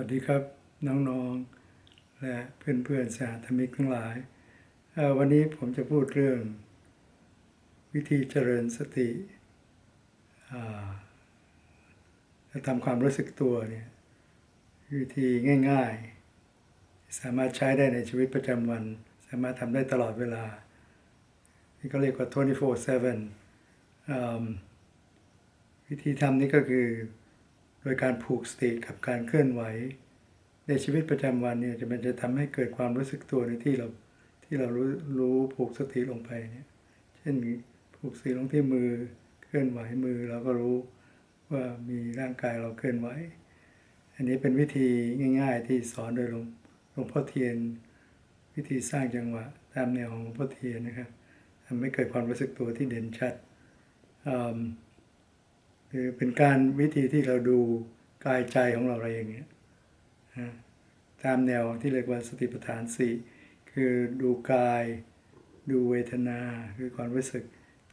วัสดีครับน้องๆ และเพื่อนๆสาธมิกทั้งหลาย วันนี้ผมจะพูดเรื่อง วิธีเจริญสติและทำความรู้สึกตัวเนี่ยวิธีง่าย ๆ สามารถใช้ได้ในชีวิตประจำวัน สามารถทำได้ตลอดเวลา นี่ก็เรียกว่า 24/7วิธีทำนี้ก็คือ โดยการผูกสติกับการเคลื่อนไหว ในชีวิตประจำวันเนี่ยจะมันจะทำให้เกิดความรู้สึกตัวในที่เราที่เรารู้รู้ผูกสติลงไปเนี่ยเช่นผูกสติลงที่มือเคลื่อนไหวมือเราก็รู้ว่ามีร่างกายเราเคลื่อนไหว อันนี้เป็นวิธีง่าย ๆ ที่สอนโดยหลวงหลวงพ่อเทียน วิธีสร้างจังหวะตามแนวของหลวงพ่อเทียนนะครับทำให้เกิดความรู้สึกตัวที่เด่นชัดอืม คือเป็นการวิธีที่เราดูกายใจของเราอะไรอย่างเงี้ยนะตามแนวที่เรียกว่าสติปัฏฐานสี่คือดูกาย ดูเวทนา คือความรู้สึก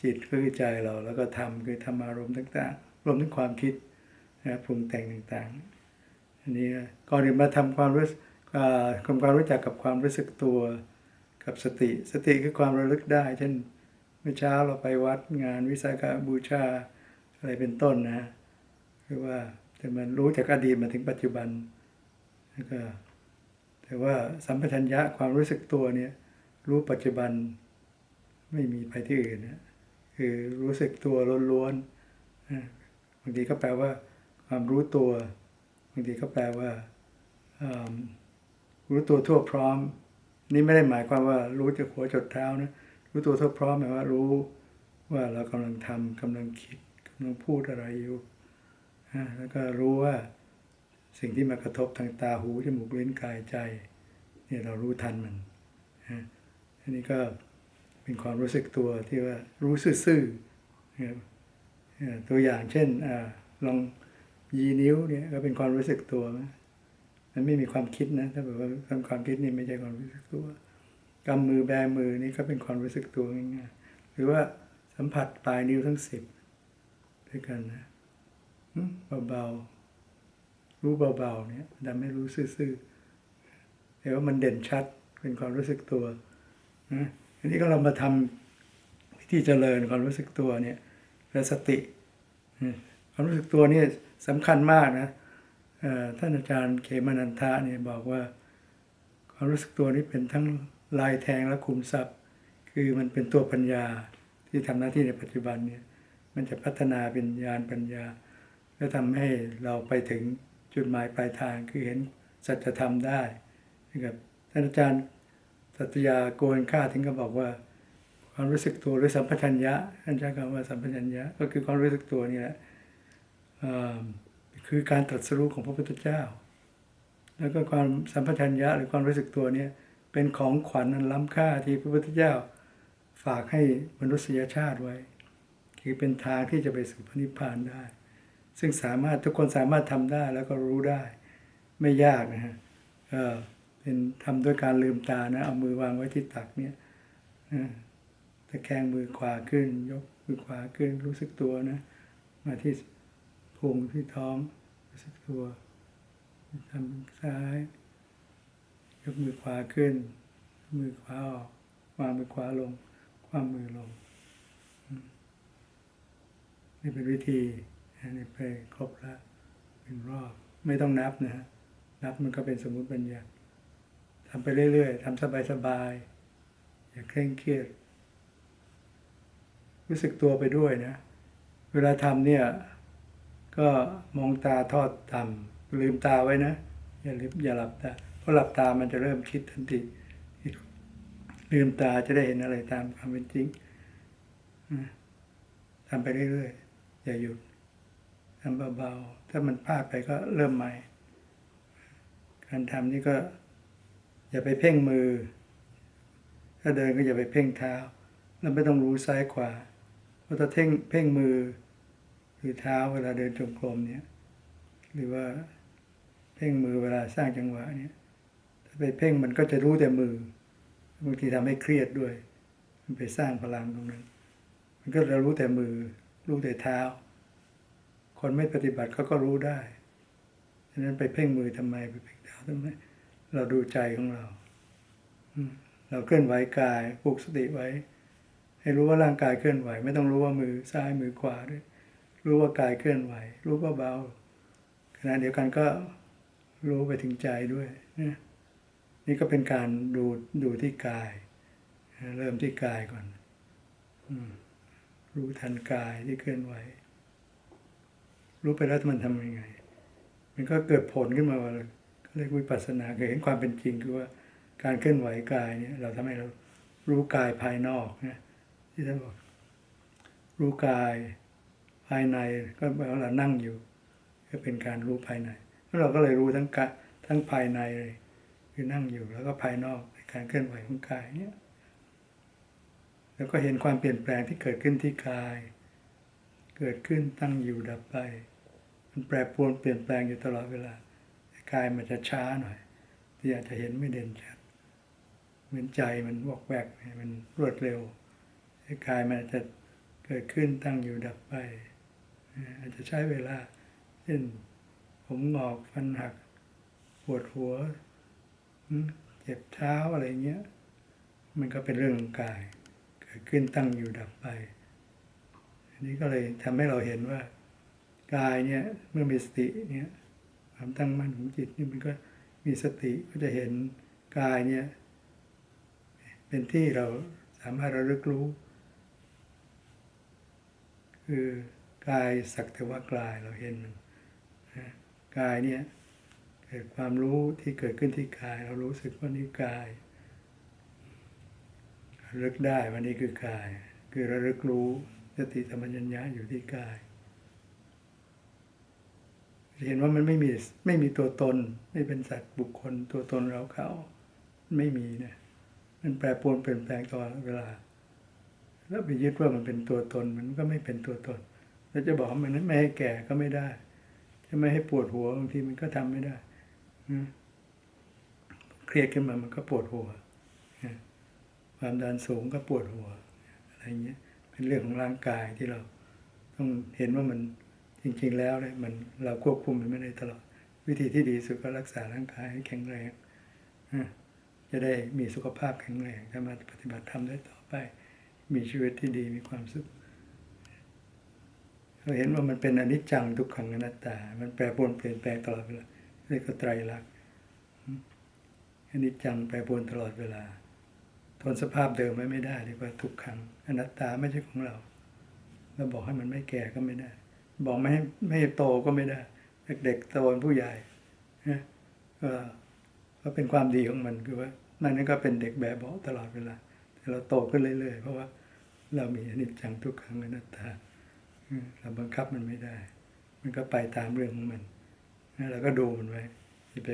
จิตก็คือใจเรา แล้วก็ธรรมคือธรรมารมณ์ต่างๆ รวมถึงความคิดนะปรุงแต่งต่างๆ อันนี้ก่อนอื่นมาทำความรู้อ่าทำความรู้จักกับความรู้สึกตัวกับสติ สติคือความระลึกได้ เช่นเมื่อเช้าเราไปวัดงานวิสาขบูชา อะไรเป็นต้นนะคือว่าแต่มันรู้จากอดีตมาถึงปัจจุบันแล้วก็แต่ว่าสัมปชัญญะความรู้สึกตัวเนี่ยรู้ปัจจุบันไม่มีไปที่อื่นนะคือรู้สึกตัวล้วนๆนบางทีก็แปลว่า ความรู้ตัวบางทีก็แปลว่ารู้ตัวทั่วพร้อม นี่ไม่ได้หมายความว่ารู้จากหัวจดเท้านะรู้ตัวทั่วพร้อมหมายว่ารู้ว่าเรากำลังทำกำลังคิด กำลังพูดอะไรอยู่นะแล้วก็รู้ว่าสิ่งที่มากระทบทางตาหูจมูกลิ้นกายใจเนี่ยเรารู้ทันมันนะอันนี้ก็เป็นความรู้สึกตัวที่ว่ารู้ซื่อๆนะครับตัวอย่างเช่นอลองยีนิ้วเนี่ยก็เป็นความรู้สึกตัวมันไม่มีความคิดนะถ้าแบบว่าทำความคิดนี่ไม่ใช่ความรู้สึกตัวกำมือแบมือนี่ก็เป็นความรู้สึกตัวง่ายๆหรือว่าสัมผัสปลายนิ้วทั้งสิบ ด้วยกันนะเบาๆรู้เบาๆเนี่ยทำให้รู้ซื่อๆแต่ว่ามันเด่นชัดเป็นความรู้สึกตัวนะอันนี้ก็เรามาทำวิธีเจริญความรู้สึกตัวเนี่ยและสติความรู้สึกตัวนี่สำคัญมากนะท่านอาจารย์เขมานันทะเนี่ยบอกว่า ความรู้สึกตัวนี้เป็นทั้งลายแทงและคุมทรัพย์ คือมันเป็นตัวปัญญาที่ทำหน้าที่ในปัจจุบันเนี่ย มันจะพัฒนาเป็นญาณปัญญา และทำให้เราไปถึงจุดหมายปลายทางคือเห็นสัจธรรมได้นะครับท่านอาจารย์สัตยาโกนค่าถึงก็บอกว่า ความรู้สึกตัวหรือสัมปชัญญะท่านใช้คำว่าสัมปชัญญะก็คือความรู้สึกตัวนี่แหละคือการตรัสรู้ของพระพุทธเจ้า แล้วก็ความสัมปชัญญะหรือความรู้สึกตัวเนี่ยเป็นของขวัญอันล้ำค่าที่พระพุทธเจ้า ฝากให้มนุษยชาติไว้ คือเป็นทางที่จะไปสู่พระนิพพานได้ ซึ่งสามารถทุกคนสามารถทำได้แล้วก็รู้ได้ ไม่ยากนะฮะเออเป็นทำด้วยการลืมตานะเอามือวางไว้ที่ตักเนี่ยนะตะแคงมือขวาขึ้น ยกมือขวาขึ้นรู้สึกตัวนะ มาที่พุงที่ท้องรู้สึกตัวทำซ้าย ยกมือขวาขึ้น มือขวาออกวางมือขวาลง ความมือลง นี่เป็นวิธีนนี้ไปครบแล้วเป็นรอบ ไม่ต้องนับนะฮะนับมันก็เป็นสมมุติบัญญัติทำไปเรื่อยๆทำสบายๆ อย่าเคร่งเครียด รู้สึกตัวไปด้วยนะ เวลาทำเนี่ย ก็มองตาทอดต่ำลืมตาไว้นะ อย่าลืมอย่าหลับตาเพราะหลับตามันจะเริ่มคิดทันทีลืมตาจะได้เห็นอะไรตามความเป็นจริงทำไปเรื่อยๆ อย่าหยุดทำเบาๆ ถ้ามันพลาดไปก็เริ่มใหม่ การทำนี่ก็ อย่าไปเพ่งมือ ถ้าเดินก็อย่าไปเพ่งเท้า แล้วไม่ต้องรู้ซ้ายขวา เพราะถ้าเพ่งเพ่งมือ หรือเท้าเวลาเดินจงกรมเนี่ย หรือว่าเพ่งมือเวลาสร้างจังหวะเนี่ย ถ้าไปเพ่งมันก็จะรู้แต่มือ บางทีทำให้เครียดด้วย มันไปสร้างพลังตรงนั้น มันก็จะรู้แต่มือ รู้แต่เท้า คนไม่ปฏิบัติเขาก็รู้ได้ฉะนั้นไปเพ่งมือทำไมไปเพ่งเท้าทำไมเราดูใจของเราเราเคลื่อนไหวกายปลุกสติไว้ ให้รู้ว่าร่างกายเคลื่อนไหว ไม่ต้องรู้ว่ามือซ้ายมือขวาด้วยรู้ว่ากายเคลื่อนไหว รู้ว่าเบาขณะเดียวกันก็รู้ไปถึงใจด้วยนะนี่ก็เป็นการดูดูที่กาย เริ่มที่กายก่อน อืม รู้ทันกายที่เคลื่อนไหว รู้ไปแล้วมันทำยังไง มันก็เกิดผลขึ้นมาว่าก็เรียกวิปัสสนาคือเห็นความเป็นจริงคือว่าการเคลื่อนไหวกายเนี่ย เราทำให้เรารู้กายภายนอกนะที่ท่านบอก รู้กายภายในก็แปลว่าเรานั่งอยู่ ก็เป็นการรู้ภายในแล้วเราก็เลยรู้ทั้งกะทั้งภายในเลยคือนั่งอยู่แล้วก็ภายนอกการเคลื่อนไหวของกายเนี่ย แล้วก็เห็นความเปลี่ยนแปลงที่เกิดขึ้นที่กาย เกิดขึ้นตั้งอยู่ดับไป มันแปรปรวนเปลี่ยนแปลงอยู่ตลอดเวลากายมันจะช้าหน่อย ที่อาจจะเห็นไม่เด่นชัด เหมือนใจมันวอกแวกมันรวดเร็วกายมันจะเกิดขึ้นตั้งอยู่ดับไป อาจจะใช้เวลาเช่นผมงอกฟันหักปวดหัวเจ็บเท้าอะไรเงี้ย มันก็เป็นเรื่องกาย กิดขึ้นตั้งอยู่ดับไป อันนี้ก็เลยทำให้เราเห็นว่ากายเนี่ยเมื่อมีสติเนี่ยความตั้งมั่นของจิตนี่มันก็มีสติก็จะเห็นกายเนี่ยเป็นที่เราสามารถระลึกรู้ คือกายสักแต่ว่ากายเราเห็นมันะกายเนี่ยเกิดความรู้ที่เกิดขึ้นที่กาย เรารู้สึกว่านี่กาย ลึกได้ว่านี่คือกาย คือระลึกรู้สติธรรมัญญะอยู่ที่กาย เห็นว่ามันไม่มีไม่มีตัวตน ไม่เป็นสัตว์บุคคลตัวตนเราเขา ไม่มีเนี่ยมันแปรปรวนเปลี่ยนแปลงตลอดเวลา แล้วไปยึดว่ามันเป็นตัวตน มันก็ไม่เป็นตัวตนแล้วจะบอกมันไม่ให้แก่ก็ไม่ได้จะไม่ให้ปวดหัวบางทีมันก็ทำไม่ได้เครียดขึ้นมามันก็ปวดหัว ความดันสูงก็ปวดหัวอะไรเงี้ยเป็นเรื่องของร่างกายที่เราต้องเห็นว่ามันจริง ๆ แล้วเนี่ยมันเราควบคุมมันไม่ได้ตลอด วิธีที่ดีสุดก็รักษาร่างกายให้แข็งแรงจะได้มีสุขภาพแข็งแรงสามารถปฏิบัติธรรมได้ต่อไป มีชีวิตที่ดีมีความสุขเราเห็นว่ามันเป็นอนิจจังทุกขังอนัตตา มันแปรปรวนเปลี่ยนแปลงตลอดเวลาเรียกว่าไตรลักษณ์อนิจจังแปรปรวนตลอดเวลา ทนสภาพเดิมไว้ไม่ได้เรียกว่าทุกขังอนัตตาไม่ใช่ของเราเราบอกให้มันไม่แก่ก็ไม่ได้ บอกไม่ให้ไม่ให้โตก็ไม่ได้ เด็กๆโตเป็นผู้ใหญ่นะก็เป็นความดีของมันคือว่ามันนั่นก็เป็นเด็กแบบเบาตลอดเวลาแต่เราโตขึ้นเรื่อยๆเพราะว่าเรามีอนิจจังทุกขังอนัตตาเราบังคับมันไม่ได้ มันก็ไปตามเรื่องของมันเราก็ดูมันไว้อย่าไป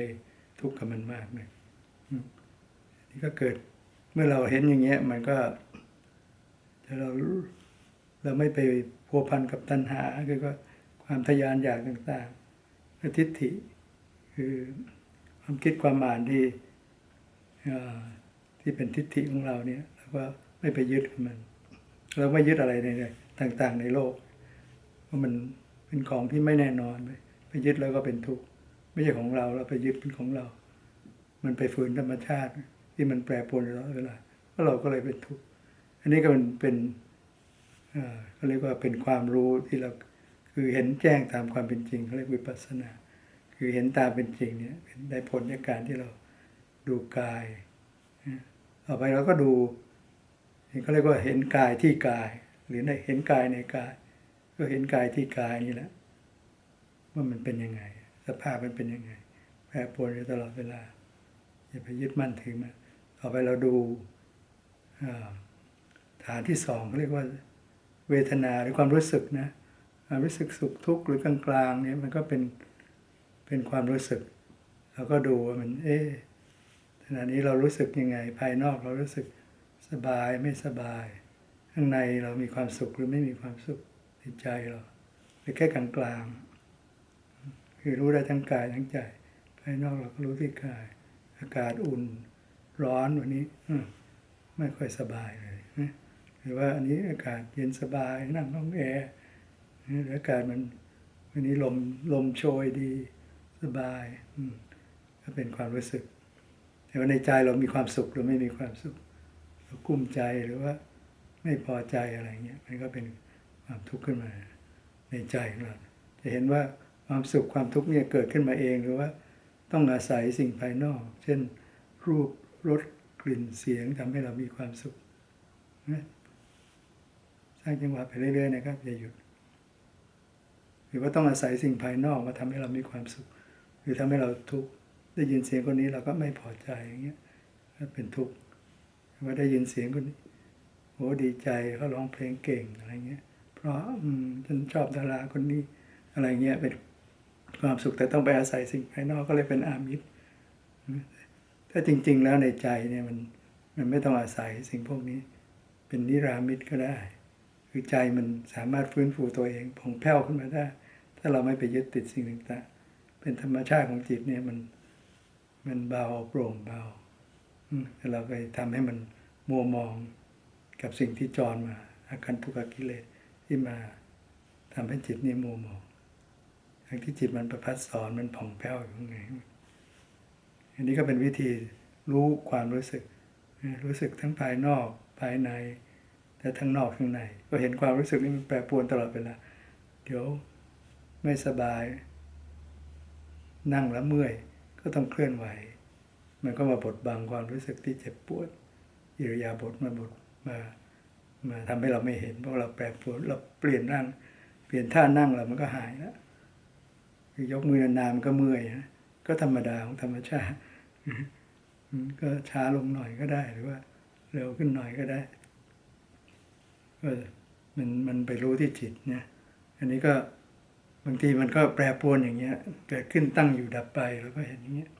ทุกข์กับมันมากเลยนี่ก็เกิด มื่อเราเห็นอย่างเงี้ย มันก็เราเราไม่ไปพัวพันกับตัณหา คือก็ความทยานอยากต่างๆทิฏฐิ คือความคิดความอ่านที่ที่เป็นทิฏฐิของเราเนี่ยแล้วก็ไม่ไปยึดมัน เราไม่ยึดอะไรในต่าง ๆ ในโลกเพราะมันเป็นของที่ไม่แน่นอนไปไปยึดแล้วก็เป็นทุกข์ไม่ใช่ของเราเราไปยึดเป็นของเรา มันไปฝืนธรรมชาติ ที่มันแปรปรวนตลอดเวลาก็เราก็เลยเป็นทุกข์อันนี้ก็เป็นเป็นเขาเรียกว่าเป็นความรู้ที่เราคือเห็นแจ้งตามความเป็นจริงเขาเรียกวิปัสสนา คือเห็นตามเป็นจริงเนี่ยได้ผลจากการที่เราดูกายต่อไปเราก็ดูเขาเรียกว่าเห็นกายที่กาย หรือในเห็นกายในกาย ก็เห็นกายที่กายนี่แหละว่ามันเป็นยังไง สภาพมันเป็นยังไงแปรปรวนอยู่ตลอดเวลาอย่าไปยึดมั่นถือมัน ต่อไปเราดูฐานที่สองเขาเรียกว่าเวทนาหรือความรู้สึกนะความรู้สึกสุขทุกข์หรือกลางๆเนี่ยมันก็เป็นเป็นความรู้สึกเราก็ดูว่ามันเอ๊ะขณะนี้เรารู้สึกยังไง ภายนอกเรารู้สึกสบายไม่สบาย ข้างในเรามีความสุขหรือไม่มีความสุขในใจเราหรือแค่กลางๆคือรู้ได้ทั้งกายทั้งใจ ภายนอกเราก็รู้ที่กาย อากาศอุ่น ร้อนวันนี้ไม่ค่อยสบายเลยหรือว่าอันนี้อากาศเย็นสบายนั่งห้องแอร์หรืออากาศมันวันนี้ลมลมโชยดีสบายก็เป็นความรู้สึก แต่ว่าในใจเรามีความสุขหรือไม่มีความสุขเรากุ้มใจหรือว่าไม่พอใจอะไรเงี้ยมันก็เป็นความทุกข์ขึ้นมาในใจของเราจะเห็นว่าความสุขความทุกข์เนี่ยเกิดขึ้นมาเองหรือว่าต้องอาศัยสิ่งภายนอก เช่นรูป รสกลิ่นเสียงทำให้เรามีความสุขสร้างจังหวะไปเรื่อยๆนะครับอย่าหยุด หรือว่าต้องอาศัยสิ่งภายนอกมาทำให้เรามีความสุข หรือทำให้เราทุกข์ได้ยินเสียงคนนี้เราก็ไม่พอใจอย่างเงี้ยก็เป็นทุกข์ว่าได้ยินเสียงคนนี้โหดีใจเขาร้องเพลงเก่งอะไรเงี้ย เพราะอืมฉันชอบดาราคนนี้อะไรเงี้ยเป็นความสุขแต่ต้องไปอาศัยสิ่งภายนอกก็เลยเป็นอามิตร ถ้าจริง ๆ แล้วในใจเนี่ยมันมันไม่ต้องอาศัยสิ่งพวกนี้ เป็นนิรามิตก็ได้ คือใจมันสามารถฟื้นฟูตัวเองผ่องแผ้วขึ้นมาได้ ถ้าเราไม่ไปยึดติดสิ่งต่างๆ เป็นธรรมชาติของจิตเนี่ยมันมันเบาโปร่งเบาอืมแต่เราไปทำให้มันมัวมองกับสิ่งที่จรมา อาการทุกขกิเลสที่มาทำให้จิตนี่มัวมองทั้งที่จิตมันประพัดสอนมันผ่องแผ้วอยู่ข้างใน อันนี้ก็เป็นวิธีรู้ความรู้สึก รู้สึกทั้งภายนอกภายในแต่ทั้งนอกทั้งใน ก็เห็นความรู้สึกนี่มันแปรปรวนตลอดเวลาเดี๋ยวไม่สบาย นั่งแล้วเมื่อยก็ต้องเคลื่อนไหว มันก็มาบดบังความรู้สึกที่เจ็บปวดอิริยาบถมาบดมามาทำให้เราไม่เห็นเพราะเราแปรปรวนเราเปลี่ยนนั่งเปลี่ยนท่านั่งเรามันก็หายแล้วยกมือนานๆมันก็เมื่อยนะ ก็ธรรมดาของธรรมชาติก็ช้าลงหน่อยก็ได้หรือว่า เร็วขึ้นหน่อยก็ได้ก็มันมันไปรู้ที่จิตเนี่ย อันนี้ก็บางทีมันก็แปรปรวนอย่างเงี้ย เกิดขึ้นตั้งอยู่ดับไปแล้วก็เห็นอย่างเงี้ย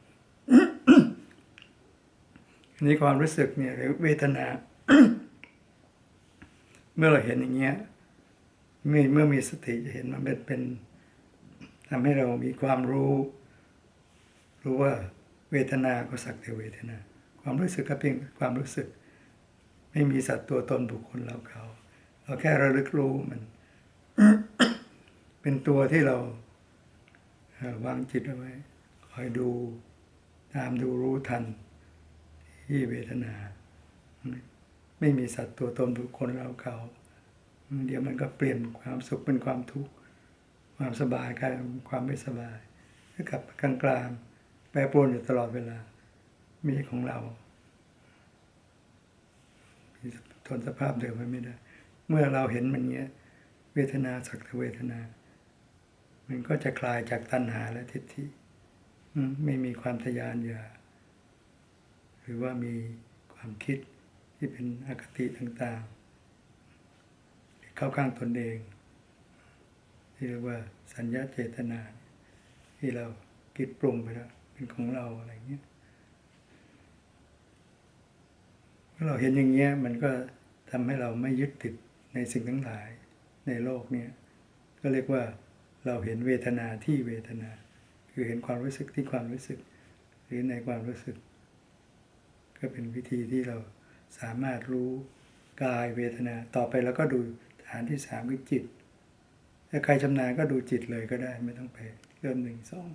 อันนี้ความรู้สึกเนี่ยหรือเวทนา เมื่อเราเห็นอย่างเงี้ยเมื่อเมื่อมีสติจะเห็นมันเป็นเป็นทำให้เรามีความรู้ รู้ว่าเวทนาก็สักแต่เวทนา ความรู้สึกก็เพียงความรู้สึก ไม่มีสัตว์ตัวตนบุคคลเราเขา เราแค่ระลึกรู้มัน เป็นตัวที่เราวางจิตเอาไว้ คอยดูตามดูรู้ทัน ที่เวทนา ไม่มีสัตว์ตัวตนบุคคลเราเขา เดี๋ยวมันก็เปลี่ยนความสุขเป็นความทุกข์ความสบายกลายเป็นความไม่สบายกลับกลางกลางๆ รปรวนอยู่ตลอดเวลา มีของเราทนสภาพเดิมไว้ไม่ได้ เมื่อเราเห็นมันเงี้ย เวทนาสักต่เวทนา มันก็จะคลายจากตัณหาและทิฏฐิไม่มีความทะยานอยากหรือว่ามีความคิดที่เป็นอคติต่างๆเข้าข้างตนเอง ที่เรียกว่าสัญญาเจตนา ที่เราคิดปรุงไปแล้ว เป็นของเราอะไรเงี้ยเมื่อเราเห็นอย่างเงี้ยมันก็ทำให้เราไม่ยึดติดในสิ่งทั้งหลายในโลกเนี้ยก็เรียกว่าเราเห็นเวทนาที่เวทนา คือเห็นความรู้สึกที่ความรู้สึก หรือในความรู้สึก ก็เป็นวิธีที่เราสามารถรู้กายเวทนา ต่อไปแล้วก็ดูฐานที่สามคือจิตถ้าใครชำนาญก็ดูจิตเลยก็ได้ไม่ต้องไปเริ่มหนึ่งสอง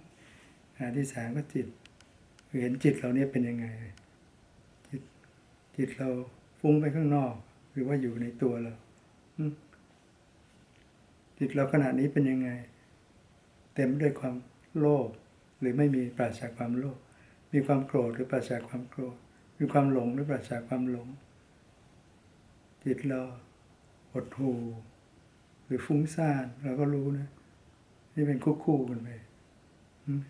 ฐานที่สามก็จิตเห็นจิตเราเนี่ยเป็นยังไง จิตจิตเราฟุ้งไปข้างนอก หรือว่าอยู่ในตัวเราจิตเราขณะนี้เป็นยังไง เต็มด้วยความโลภหรือไม่มีปราศจากความโลภมีความโกรธหรือปราศจากความโกรธมีความหลงหรือปราศจากความหลง จิตเราหดหูหรือฟุ้งซ่านเราก็รู้นะ นี่เป็นคู่คู่กันไปอืม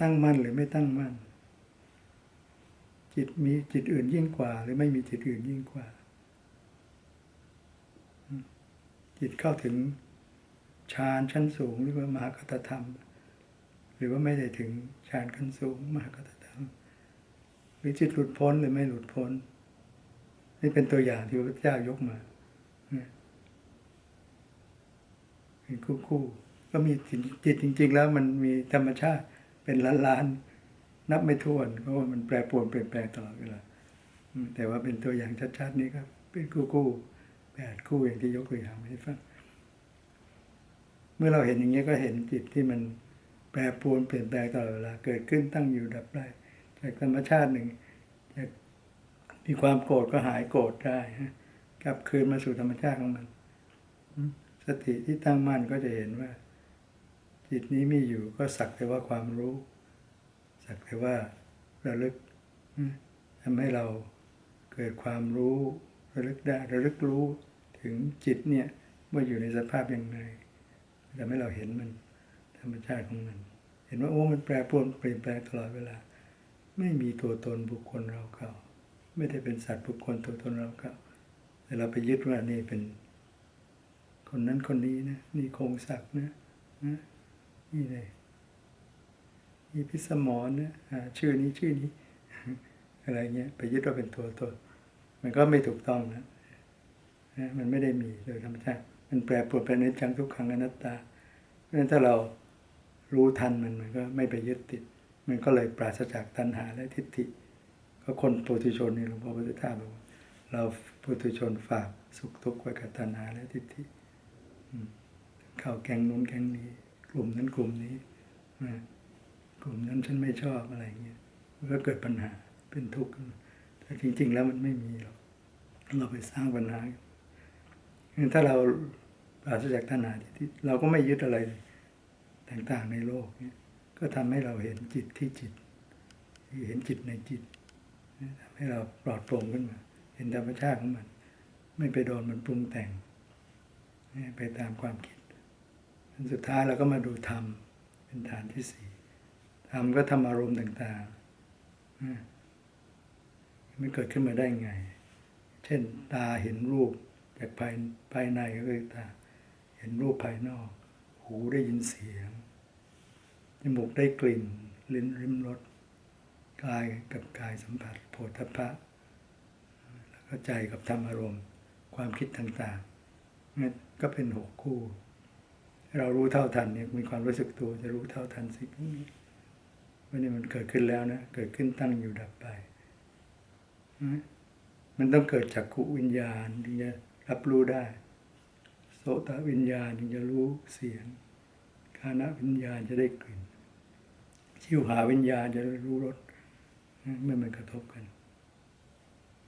ตั้งมั่นหรือไม่ตั้งมั่น จิตมีจิตอื่นยิ่งกว่า หรือไม่มีจิตอื่นยิ่งกว่า จิตเข้าถึงฌานชั้นสูงหรือว่ามหากตธรรม หรือว่าไม่ได้ถึงฌานขั้นสูง มหากตธรรม หรือจิตหลุดพ้นหรือไม่หลุดพ้น นี่เป็นตัวอย่างที่พระเจ้ายกมาเป็นคู่คู่ ก็มีจิตจริง ๆ แล้วมันมีธรรมชาติเป็นล้านล้านๆนับไม่ถ้วน เพราะว่ามันแปรปรวนเปลี่ยนแปลงตลอดเวลาแต่ว่าเป็นตัวอย่างชัดๆนี้ครับ เป็นคู่ๆแปดคู่อย่างที่ยกตัวอย่างให้ฟังเมื่อเราเห็นอย่างนี้ก็เห็นจิตที่มันแปรปรวนเปลี่ยนแปลงตลอดเวลาเกิดขึ้นตั้งอยู่ดับได้จากธรรมชาติหนึ่งจากมีความโกรธก็หายโกรธได้กลับคืนมาสู่ธรรมชาติของมัน สติที่ตั้งมั่นก็จะเห็นว่า จิตนี้มีอยู่ก็สักแต่ว่าความรู้ สักแต่ว่าระลึกทำให้เราเกิดความรู้ระลึกได้ระลึกรู้ถึงจิตเนี่ยว่าอยู่ในสภาพยังไงทำให้เราเห็นมันธรรมชาติของมัน เห็นว่าโอ้มันแปรปรวนเปลี่ยนแปลงตลอดเวลา ไม่มีตัวตนบุคคลเราเขาไม่ได้เป็นสัตว์บุคคลตัวตนเราเขาแต่เราไปยึดว่านี่เป็น คนนั้นคนนี้นะนี่โครงศักดิ์นะนะ นี่เลยนี่พิสมรนะอ่าชื่อนี้ชื่อนี้ อะไรเงี้ยไปยึดว่าเป็นตัวตนมันก็ไม่ถูกต้องนะมันไม่ได้มีโดยธรรมชาติมันแปรปรวนเป็นจังทุกขังอนัตตา เพราะฉะนั้นถ้าเรารู้ทันมันมันก็ไม่ไปยึดติด มันก็เลยปราศจากตัณหาและทิฏฐิ ก็คนปุถุชนนี่หลวงพ่อพุทธทาสบอกว่าเราปุถุชนฝากสุขทุกข์ไว้กับตัณหาและทิฏฐิเข้าแกงนู้นแกงนี้ กลุ่มนั้นกลุ่มนี้นะกลุ่มนั้นฉันไม่ชอบอะไรเงี้ยมันก็เกิดปัญหาเป็นทุกข์แต่จริง ๆ แล้วมันไม่มีหรอกเราไปสร้างปัญหาถ้าเราปราศจากตัณหาทิฏฐิเราก็ไม่ยึดอะไรต่างๆในโลกเนี่ยก็ทำให้เราเห็นจิตที่จิตเห็นจิตในจิตทำให้เราปลอดโปร่งขึ้นมา เห็นธรรมชาติของมัน ไม่ไปโดนมันปรุงแต่ง ไปตามความคิด สุดท้ายเราก็มาดูธรรมเป็นฐานที่สี่ธรรมก็ทำอารมณ์ต่างๆมันเกิดขึ้นมาได้ไง เช่น ตาเห็นรูปจากภายภายในก็คือตา เห็นรูปภายนอก หูได้ยินเสียงจมูกได้กลิ่น ลิ้นริมรสกายกับกายสัมผัสโผฏฐัพพะแล้วก็ใจกับธรรมอารมณ์ ความคิดต่างๆนั่นก็เป็นหกคู่ เรารู้เท่าทันเนี่ยมีความรู้สึกตัวจะรู้เท่าทันสิ่งนี้ว่านี่มันเกิดขึ้นแล้วนะเกิดขึ้นตั้งอยู่ดับไป มันต้องเกิดจากขุวิญญาณถึงจะรับรู้ได้ โสตวิญญาณถึงจะรู้เสียงคานะวิญญาณจะได้กลิ่น ชิวหาวิญญาณจะได้รู้รสเมื่อมันกระทบกัน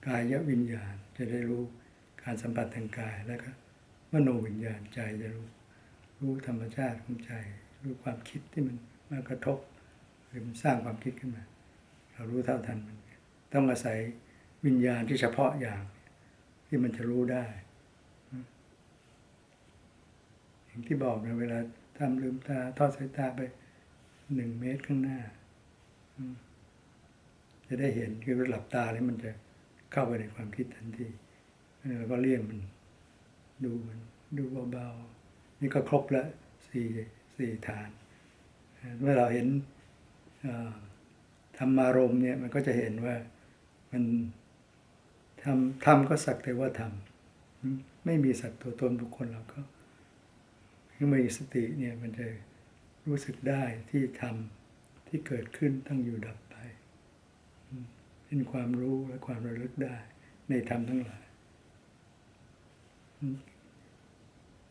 กายวิญญาณจะได้รู้การสัมผัสทางกายแล้วก็มโนวิญญาณใจจะรู้ รู้ธรรมชาติของใจ รู้ความคิดที่มันมากระทบ หรือมันสร้างความคิดขึ้นมา เรารู้เท่าทันมัน ต้องอาศัยวิญญาณที่เฉพาะอย่าง ที่มันจะรู้ได้อย่างที่บอกนะเวลาทำลืมตาทอดสายตาไปหนึ่งเมตรข้างหน้า จะได้เห็นคือหลับตาแล้วมันจะเข้าไปในความคิดทันทีแล้วก็เลี่ยงมัน ดูมัน ดูเบาๆ นี่ก็ครบแล้วสี่สี่ฐาน เมื่อเราเห็นธรรมารมณ์เนี่ยมันก็จะเห็นว่ามันทำทำก็สักแต่ว่าทำไม่มีสัตว์ตัวตนบุคคลเราก็คือมีสติเนี่ยมันจะรู้สึกได้ที่ทำที่เกิดขึ้นตั้งอยู่ดับไป เป็นความรู้และความระลึกได้ในธรรมทั้งหลาย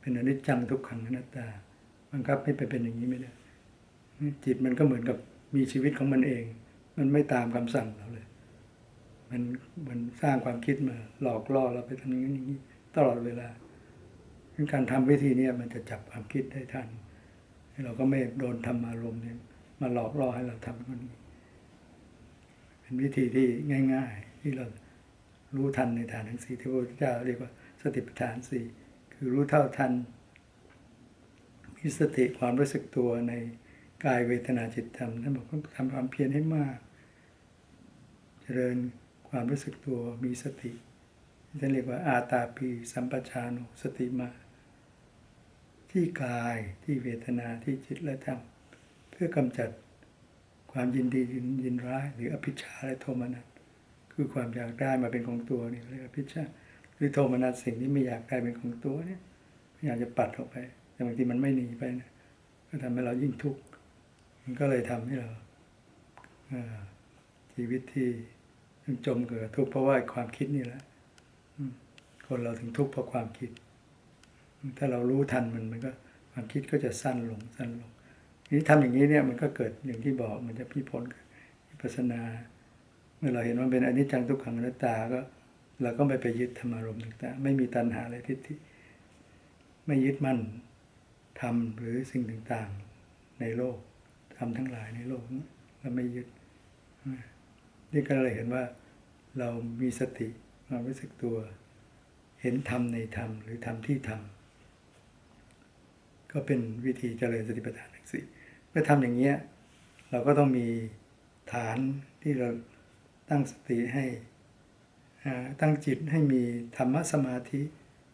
เป็นอนิจจังทุกขังอนัตตาบังคับให้ไปเป็นอย่างนี้ไม่ได้ จิตมันก็เหมือนกับมีชีวิตของมันเอง มันไม่ตามคำสั่งเราเลย มันมันสร้างความคิดมา หลอกล่อเราไปทำอย่างนี้อย่างนี้ตลอดเวลาการทำวิธีนี้มันจะจับความคิดได้ทันเราก็ไม่โดนทำอารมณ์เนี่ยมาหลอกล่อให้เราทำคนนี้เป็นวิธีที่ง่าย ๆ ที่เรารู้ทันในฐานทั้งสี่ที่พระพุทธเจ้าเรียกว่าสติปัฏฐานสี่ คือรู้เท่าทัน มีสติความรู้สึกตัวในกายเวทนาจิตธรรมท่านบอกต้องทำความเพียรให้มาก เจริญความรู้สึกตัวมีสติท่านเรียกว่าอาตาปีสัมปชานุสติมา ที่กายที่เวทนาที่จิตและธรรม เพื่อกำจัดความยินดียินยินร้าย หรืออภิชาและโทมนัสคือความอยากได้มาเป็นของตัวนี่เรียกอภิชา รือโทมนัสสิ่งที่ไม่อยากได้เป็นของตัวเนี่ยอยากจะปัดออกไป แต่บางทีมันไม่หนีไปนะก็ทำให้เรายิ่งทุกข์มันก็เลยทำให้เราชีวิตที่จมเกิดทุกข์เพราะว่าความคิดนี่แหละคนเราถึงทุกข์เพราะความคิด ถ้าเรารู้ทันมันมันก็ความคิดก็จะสั้นลงสั้นลงทีนี้ทำอย่างนี้เนี่ยมันก็เกิดอย่างที่บอกมันจะพิพ้นวิปัสนา เมื่อเราเห็นว่าเป็นอนิจจังทุกขังอนัตตาก็ เราก็ไม่ไปยึดธรรมารมณ์ต่างๆ ไม่มีตัณหาอะไรทิฏฐิไม่ยึดมั่นทำหรือสิ่งต่างๆในโลกทำทั้งหลายในโลกเราไม่ยึดนี่ก็เลยเห็นว่าเรามีสติความรู้สึกตัว เห็นธรรมในธรรมหรือธรรมที่ธรรมก็เป็นวิธีเจริญสติปัฏฐานทั้งสี่เมื่อทำอย่างเงี้ยเราก็ต้องมีฐานที่เราตั้งสติให้ ตั้งจิตให้มีธรรมสมาธิ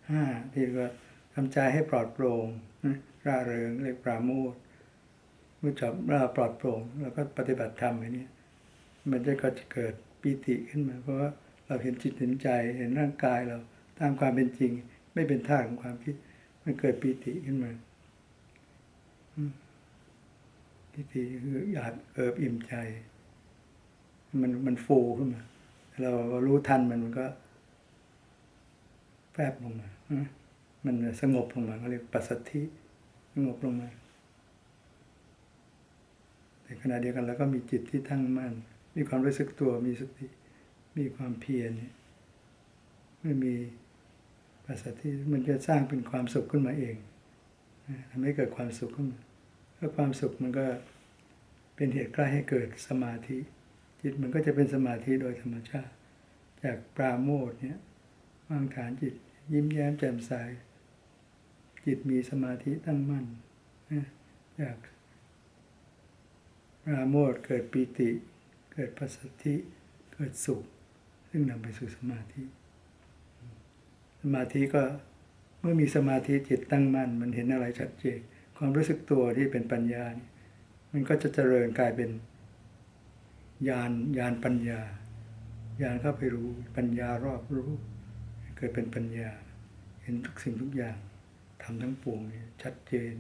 ห้าที่ว่าทำใจให้ปลอดโปร่งร่าเริงเรียกปราโมทเมื่อจบร่าปลอดโปร่งแล้วก็ปฏิบัติธรรมอันนี้มันจะก็จะเกิดปีติขึ้นมา เพราะว่าเราเห็นจิตเห็นใจเห็นร่างกายเราตามความเป็นจริง ไม่เป็นท่าของความคิด มันเกิดปีติขึ้นมาปีติคืออยากเอิบอิ่มใจ มันมันฟูขึ้นมา เรารู้ทันมันมันก็แปบลงมามันสงบลงมาเขาเรียกปัสสัทธิสงบลงมาในขณะเดียวกันแล้วก็มีจิตที่ตั้งมั่น มีความรู้สึกตัวมีสติ มีความเพียรเนี่ยไม่มีภาษาที่มันจะสร้างเป็นความสุขขึ้นมาเองทำให้เกิดความสุขขึ้นมาแล้วความสุขมันก็เป็นเหตุใกล้ให้เกิดสมาธิ จิตมันก็จะเป็นสมาธิโดยธรรมชาติ จากปราโมทเนี่ยวางฐานจิต ยิ้มแย้มแจ่มใสจิตมีสมาธิตั้งมั่นนะจากปราโมทเกิดปีติ เกิดปัสสัทธิเกิดสุข ซึ่งนำไปสู่สมาธิ สมาธิก็เมื่อมีสมาธิจิตตั้งมั่น มันเห็นอะไรชัดเจนความรู้สึกตัวที่เป็นปัญญานี่มันก็จะเจริญกลายเป็น ญาณญาณปัญญาญาณเข้าไปรู้ปัญญารอบรู้ เกิดเป็นปัญญา เห็นทุกสิ่งทุกอย่างทำทั้งปวงนี่ชัดเจน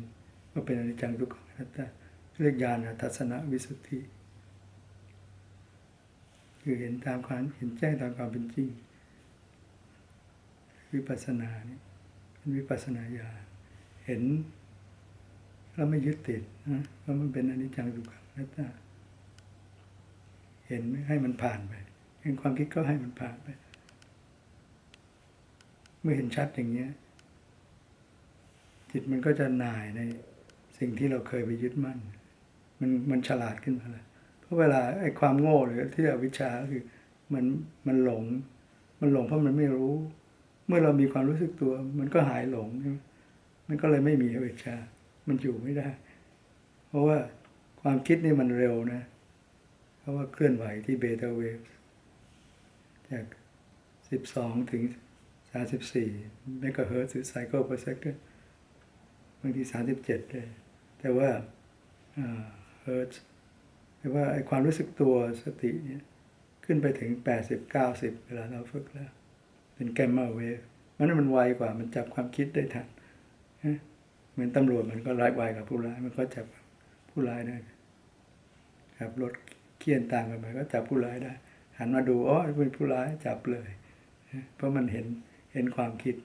ว่าเป็นอนิจจังทุกขังอนัตตาเรียกญาณทัศนวิสุทธิ คือเห็นตามความเห็นแจ้งตามความเป็นจริง วิปัสสนาเนี่ยเป็นวิปัสสนาญาณเห็นแล้วไม่ยึดติดนะว่ามันเป็นอนิจจังทุกขังอนัตตา เห็นให้มันผ่านไป เห็นความคิดก็ให้มันผ่านไป เมื่อเห็นชัดอย่างเงี้ย จิตมันก็จะหน่ายในสิ่งที่เราเคยไปยึดมั่น มันมันฉลาดขึ้นมาแล้วเพราะเวลาไอ้ความโง่หรือที่อวิชชาคือมันมันหลง มันหลงเพราะมันไม่รู้ เมื่อเรามีความรู้สึกตัว มันก็หายหลงใช่ไหมมันก็เลยไม่มีอวิชชา มันอยู่ไม่ได้ เพราะว่าความคิดนี่มันเร็วนะ เพราะว่าเคลื่อนไหวที่เบต้าเวฟจากสิบสองถึงสาสิบสี่เมกะเฮิร์ตซ์หรือไซเคิลเปอร์เซกบางทีสามสิบเจ็ดเลยแต่ว่าเฮิร์ตแต่ว่าไอความรู้สึกตัวสติเนี่ยขึ้นไปถึงแปดสิบเก้าสิบเวลาเราฝึกแล้ว เป็นแกมมาเวฟมันมันไวกว่ามันจับความคิดได้ทันนะเหมือนตำรวจมันก็ไล่ไวกับผู้ร้าย มันก็จับผู้ร้ายได้ขับรถ เคี่ยนตามกันไปก็จับผู้ร้ายได้ หันมาดูอ๋อเป็นผู้ร้ายจับเลย เพราะมันเห็นเห็นความคิด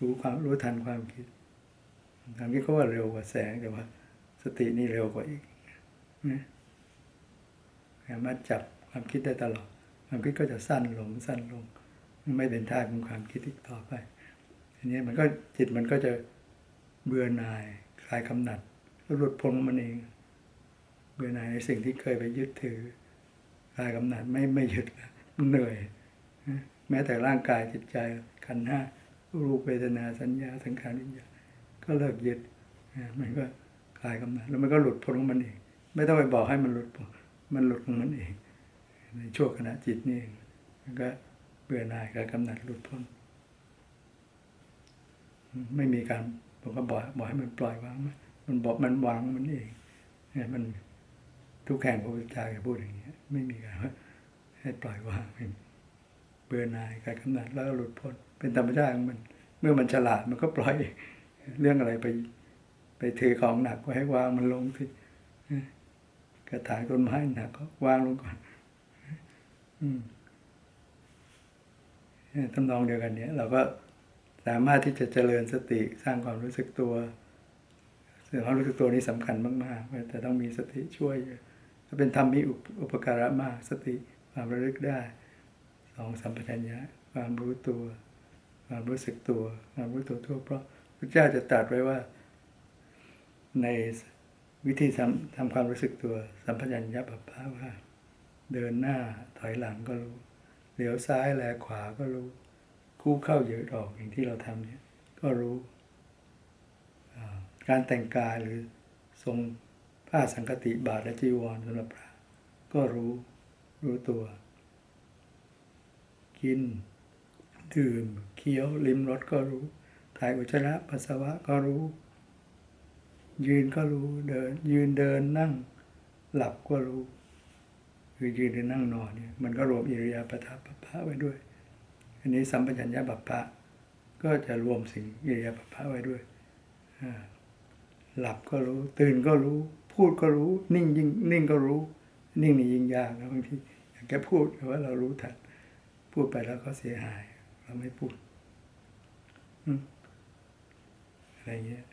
รู้ความรู้ทันความคิดทางที่เขาว่าเร็วกว่าแสงแต่ว่า สตินี่เร็วกว่าอีกนะสามารถจับความคิดได้ตลอด ความคิดก็จะสั้นลงสั้นลง ไม่เป็นท่าของความคิดอีกต่อไป อันนี้มันก็จิตมันก็จะเบื่อหน่ายคลายกำหนัดแล้วหลุดพ้นมันเอง เบื่อหน่ายในสิ่งที่เคยไปยึดถือคลายกำหนัดไม่ไม่ยึดเหนื่อย แม้แต่ร่างกายจิตใจขันห้ารูปเวทนาสัญญาสังขารวิญญาก็เลิกยึดมันก็คลายกำหนัดแล้วมันก็หลุดพ้นของมันเอง ไม่ต้องไปบอกให้มันหลุดพ้นมันหลุดของมันเอง ในช่วงขณะจิตนี่มันก็เบื่อหน่ายกับกำหนัดหลุดพ้นไม่มีการผมก็บอกบอกให้มันปล่อยวางมันบอกมันวางมันเองเนี่ยมัน ทุกแห่งพระพุทธเจ้าจะพูดอย่างนี้ยไม่มีการว่าให้ปล่อยวางเบื่อหน่ายกับกำหนัดแล้วก็หลุดพ้นเป็นธรรมชาติของมัน เมื่อมันฉลาดมันก็ปล่อยเรื่องอะไรไป ไปถือของหนักก็ให้วางมันลงสิกระถางต้นไม้หนักก็วางลงก่อนทำนองเดียวกันเนี้ยเราก็สามารถที่จะเจริญสติสร้างความรู้สึกตัวแต่ความรู้สึกตัวนี้สำคัญมากๆแต่ต้องมีสติช่วย เป็นธรรมมีอุปการะมากสติความระลึกได้สองสัมปชัญญะความรู้ตัว ความรู้สึกตัว ความรู้ตัวทั่วเพราะพระเจ้าจะตรัสไว้ว่า ในวิธีทำทำความรู้สึกตัว สัมปชัญญะปัปพะว่า เดินหน้าถอยหลังก็รู้เหลียวซ้ายแลขวาก็รู้ คู่เข้าเหยืดออกอย่างที่เราทำเนี่ยก็รู้ การแต่งกายหรือทรง ผ้าสังคติบาทและจีวรสำหรับพระก็รู้รู้ตัว กิน ดื่ม เคี้ยวลิ้มรสก็รู้ถ่ายอุจจาระปัสสาวะก็รู้ ยืนก็รู้เดิน ยืนเดินนั่ง หลับก็รู้ คือยืนหรือนั่งนอนเนี่ยมันก็รวมอิริยาบถปปะไว้ด้วย อันนี้สัมปชัญญะบัพพะก็จะรวมสิ่งอิริยาบถไว้ด้วยหลับก็รู้ ตื่นก็รู้ พูดก็รู้ นิ่งยิ่งนิ่งก็รู้ นิ่งนี่ยิ่งยากนะบางทีอยากแค่พูดแต่ว่าเรารู้ทันพูดไปแล้วก็เสียหาย เราไม่พูดอืมอะไรเงี้ย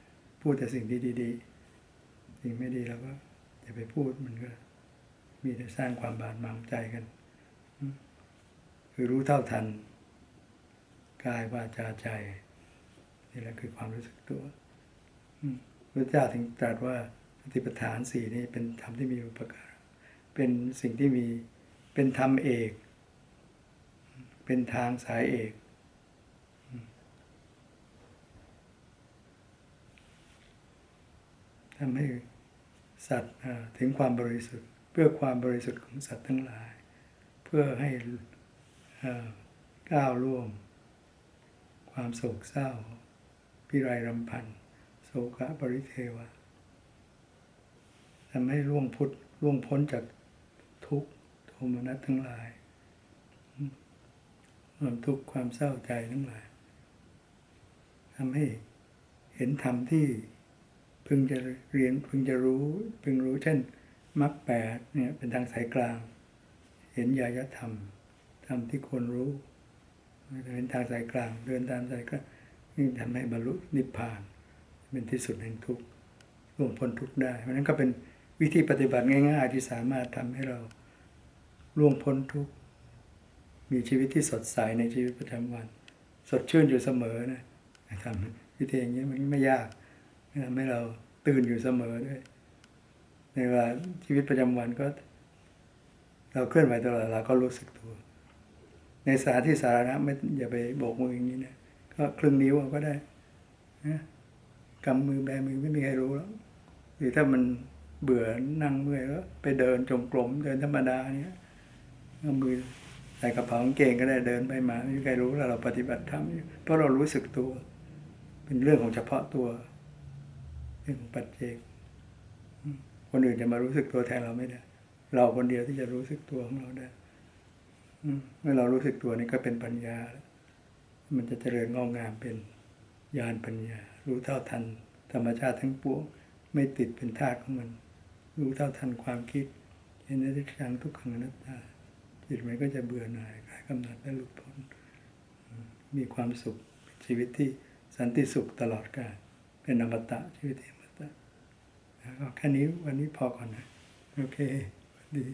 พูดแต่สิ่งที่ดีๆสิ่งไม่ดีเราก็อย่าไปพูดมันก็ มีแต่สร้างความบาดหมางใจกันคือรู้เท่าทันกายวาจาใจนี่แหละคือความรู้สึกตัวพระเจ้าถึงตรัสว่า สติปัฏฐานสี่นี่เป็นธรรมที่มีอุปการะเป็นสิ่งที่มีเป็นธรรมเอก เป็นทางสายเอกทำให้สัตว์ถึงความบริสุทธิ์ เพื่อความบริสุทธิ์ของสัตว์ทั้งหลาย เพื่อให้ก้าวล่วงความโศกเศร้า พิไรรำพันโศกะปริเทวะ ทำให้ล่วงพุทธล่วงพ้นจากทุกข์โทมนัสทั้งหลายความทุกข์ความเศร้าใจทั้งหลายทำให้เห็นธรรมที่พึงจะเรียนพึงจะรู้พึงรู้เช่นมรรคแปดเนี่ยเป็นทางสายกลาง เห็นญาณธรรมธรรมที่ควรรู้เป็นทางสายกลาง เดินตามสายกลางนี่ทำให้บรรลุนิพพาน เป็นที่สุดแห่งทุกข์ล่วงพ้นทุกข์ได้ เพราะนั้นก็เป็น วิธีปฏิบัติง่าย ๆ ที่สามารถทำให้เราล่วงพ้นทุกข์มีชีวิตที่สดใสในชีวิตประจำวัน สดชื่นอยู่เสมอนะทำวิธีอย่างนี้มันไม่ยากทำให้เราตื่นอยู่เสมอด้วย ในวลาชีวิตประจำวันก็ เราเคลื่อนไหวตลอดเวลาก็รู้สึกตัว ในสถานที่สาธารณะไม่อย่าไปโบกมืออย่างนี้นะก็ครึ่งนิ้วก็ได้นะกำมือแบมือไม่มีใครรู้แล้วหรือถ้ามัน เบื่อนั่งเมื่อยก็ไปเดินจงกรมเดินธรรมดาเนี้ยเอามือใส่กระเป๋ากางเกงก็ได้เดินไปมาไม่มีใครรู้แล้วเราปฏิบัติธรรมอยู่เพราะเรารู้สึกตัว เป็นเรื่องของเฉพาะตัว เรื่องของปัจเจกคนอื่นจะมารู้สึกตัวแทนเราไม่ได้ เราคนเดียวที่จะรู้สึกตัวของเราได้เมื่อเรารู้สึกตัวนี่ก็เป็นปัญญาแล้วมันจะเจริญงอกงามเป็นญาณปัญญา รู้เท่าทัน ธรรมชาติทั้งปวงไม่ติดเป็นทาสของมัน รู้เท่าทันความคิดเห็นอนิจจังทุกขังอนัตตาจิตมันก็จะเบื่อหน่ายคลายกำหนัดและหลุดพ้นมีความสุขชีวิตที่สันติสุขตลอดกาลเป็นอมตะชีวิตที่อมตะแล้วก็แค่นี้วันนี้พอก่อนนะ โอเคดี